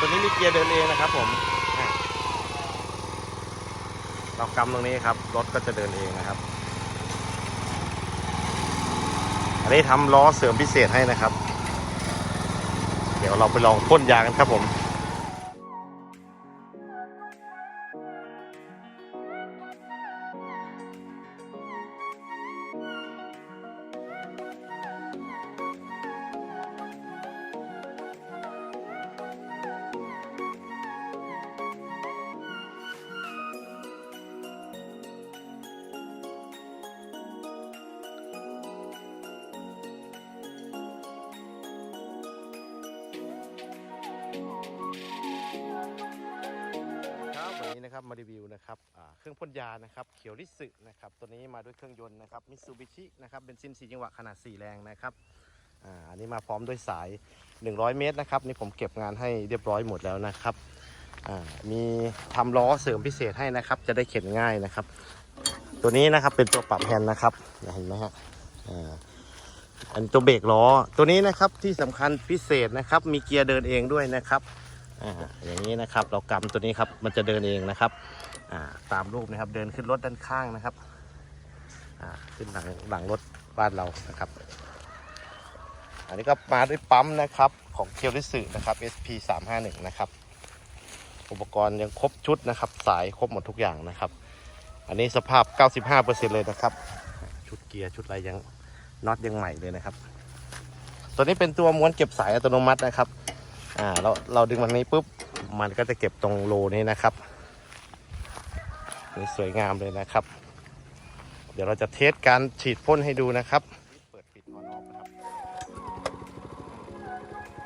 ตัวนี้มีเกียร์เดินเองนะครับผมเรากำตรงนี้ครับ รถก็จะเดินเองนะครับ อันนี้ทำล้อเสริมพิเศษให้นะครับ เดี๋ยวเราไปลองพ่นยางกันครับผม นะครับมารีวิวนะครับเครื่องพ่นยานะครับเขียวลิสึนะครับตัวนี้มาด้วยเครื่องยนต์นะครับมิตซูบิชินะครับเบนซิน4จังหวะขนาด 4 แรงนะครับอ่าอันนี้มาพร้อมด้วยสาย 100 เมตรนะครับนี่ผมเก็บงานให้เรียบร้อยหมดแล้วนะครับอ่ามีทำล้อเสริมพิเศษให้นะครับ จะได้เข็นง่ายนะครับ ตัวนี้นะครับเป็นตัวปรับแฮนด์นะครับเห็นไหมฮะอ่าอันตัวเบรกล้อตัวนี้นะครับที่สำคัญพิเศษนะครับ มีเกียร์เดินเองด้วยนะครับ อ่าอย่างนี้นะครับเรากำตัวนี้ครับมันจะเดินเองนะครับอ่าตามรูปนะครับเดินขึ้นรถด้านข้างนะครับอ่าขึ้นหลังหลังรถบ้านเรานะครับ อันนี้ก็มาด้วยปั๊มนะครับของเคียวริสึนะครับ SP 3 5 1นะครับอุปกรณ์ยังครบชุดนะครับ สายครบหมดทุกอย่างนะครับ อันนี้สภาพ 95%เลยนะครับ ชุดเกียร์ชุดอะไรยังน็อตยังใหม่เลยนะครับ ตัวนี้เป็นตัวม้วนเก็บสายอัตโนมัตินะครับ อ่าเราเราดึงมันนี้ปุ๊บมันก็จะเก็บตรงโลนี้นะครับนี่สวยงามเลยนะครับ เดี๋ยวเราจะเทสการฉีดพ่นให้ดูนะครับเปิดปิดออนออฟนะครับ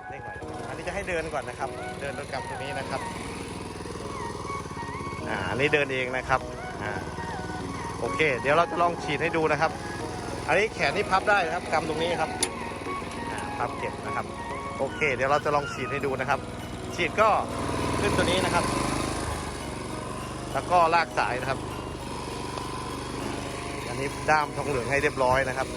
เร่งหน่อยอันนี้จะให้เดินก่อนนะครับ เดินรถกลับตัวนี้นะครับอ่าอันนี้เดินเองนะครับอ่าโอเค เดี๋ยวเราจะลองฉีดให้ดูนะครับ อันนี้แขนนี่พับได้นะครับกำตรงนี้ครับพับเก็บนะครับ โอเค เดี๋ยวเราจะลองฉีดให้ดูนะครับ ฉีดก็ขึ้นตัวนี้นะครับ แล้วก็ลากสายนะครับ อันนี้ด้ามทองเหลืองให้เรียบร้อยนะครับ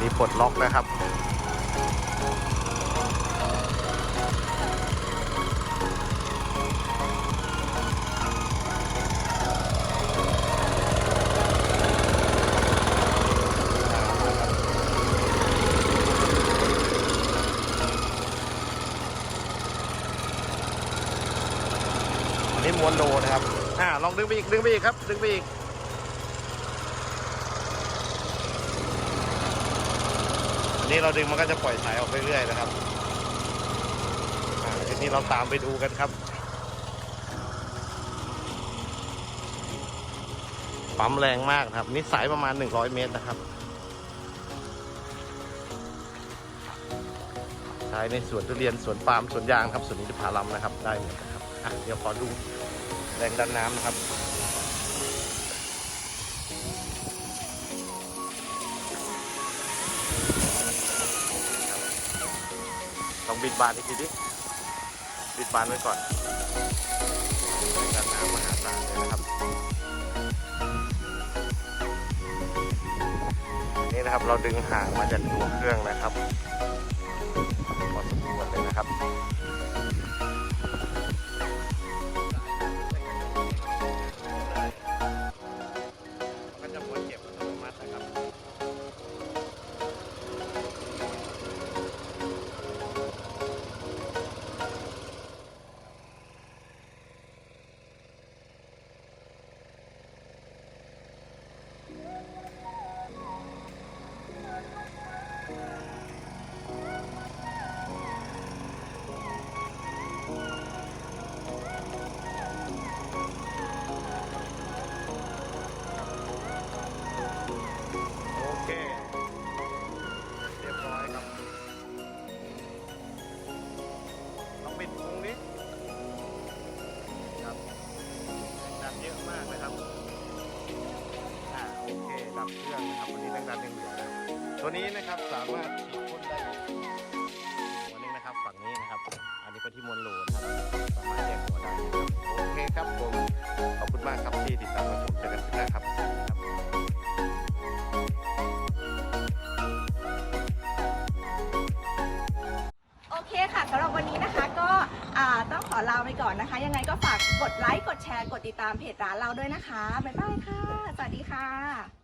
มีปลดล็อกนะครับ ม้วนโลนะครับ อ่า ลองดึงไปอีก ดึงไปอีกครับ ดึงไปอีก อันนี้เราดึงมันก็จะปล่อยสายออกเรื่อยๆนะครับ อ่าทีนี้เราตามไปดูกันครับ ปั๊มแรงมากครับ นี่สายประมาณ 100 เมตรนะครับใช้ในสวนทุเรียนสวนปาล์มสวนยางครับสวนนิติพาลัมนะครับ ได้เหมดนะครับเดี๋ยวขอดู แรงดันน้ำนะครับ ต้องบิดบานอีกทีดิ บิดบานไว้ก่อนแรงดันน้ำมหาศาลเลยนะครับ นี่นะครับเราดึงห่างมาจากตัวเครื่องนะครับ ดัเครื่องนะครับวันนี้แรงดันยังเหลือนะตัวนี้นะครับสามารถฉีดพ่นได้วันนี้นะครับฝั่งนี้นะครับ อันนี้ไปที่มวลโลนะครับสามารถแยกหัวได้นะครับโอเคครับผมขอบคุณมากครับที่ติดตามมาชมเจอกันคลิปหน้าครับคค่ะสำหรับวันนี้นะคะก็ต้องขอลาไปก่อนนะคะ ยังไงก็ฝากกดไลค์ กดแชร์ กดติดตามเพจร้านเราด้วยนะคะ บ๊ายบายค่ะ สวัสดีค่ะ